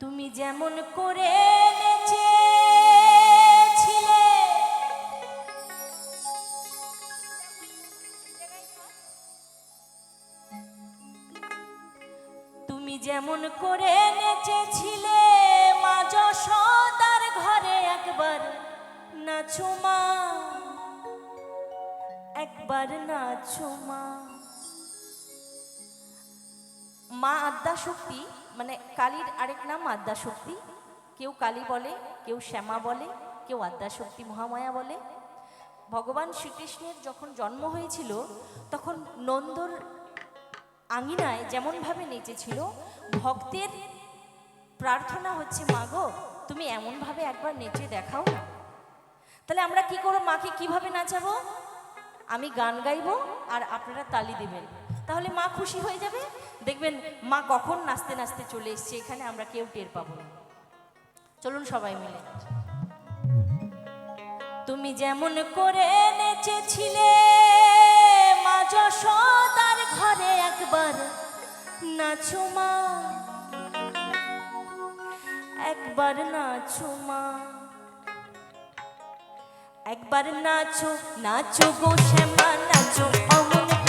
তুমি যেমন করে তুমি যেমন করে নেচেছিলে মা যশোদার ঘরে একবার নাচো মা, একবার নাচো শক্তি মানে কালীর আরেক নাম আদ্যা শক্তি কেউ কালী বলে, কেউ শ্যামা বলে, কেউ আদ্যা শক্তি মহামায়া বলে। ভগবান শ্রীকৃষ্ণের যখন জন্ম হয়েছিল, তখন নন্দর আঙিনায় যেমনভাবে নেচেছিল, ভক্তের প্রার্থনা হচ্ছে মাগো তুমি এমনভাবে একবার নেচে দেখাও তাহলে আমরা কি করব? মাকে কীভাবে নাচাবো? আমি গান গাইবো আর আপনারা তালি দিবেন। তাহলে মা খুশি হয়ে যাবে? দেখবেন, মা কখন নাচতে নাচতে চলে এসছে, এখানে আমরা কেউ টের পাবো না। চলুন সবাই মিলে। তুমি যেমন করে নেচেছিলে, মা যশোদার ঘরে একবার নাচো মা। একবার নাচো মা। একবার নাচো নাচো গো শ্যামা, নাচো অমন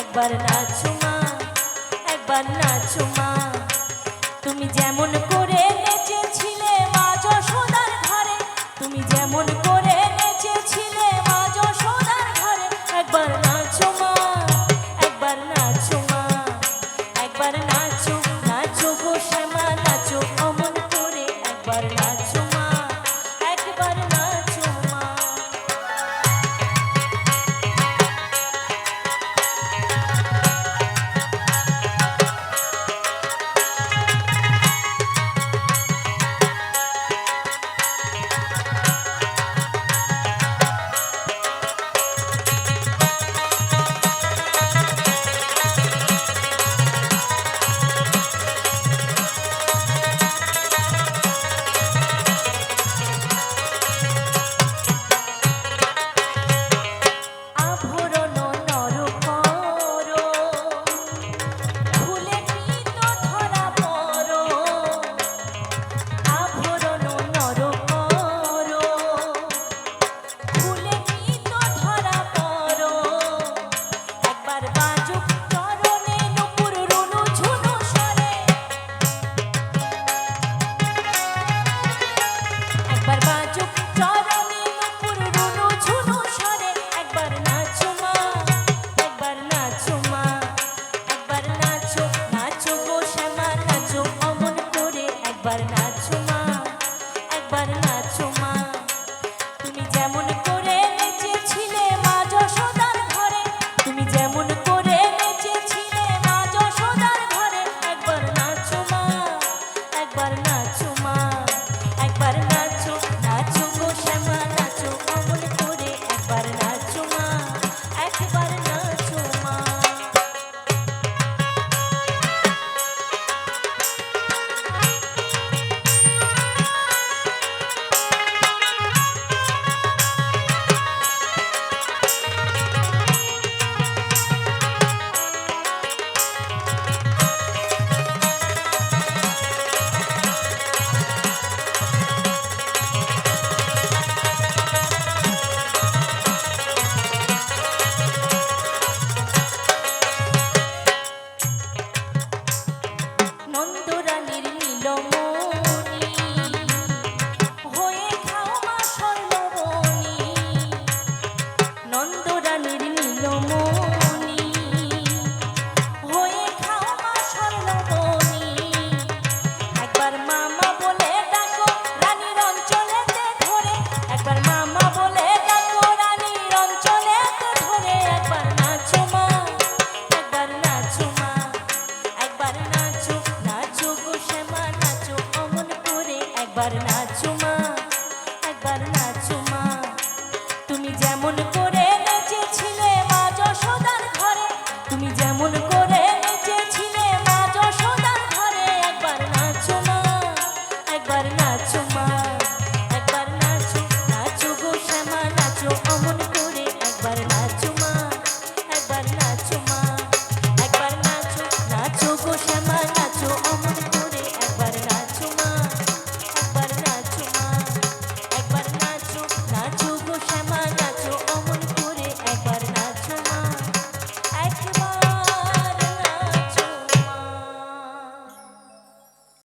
একবার নাচো মা একবার নাচো মা। তুমি যেমন করে নাচো মা একবার নাচো মা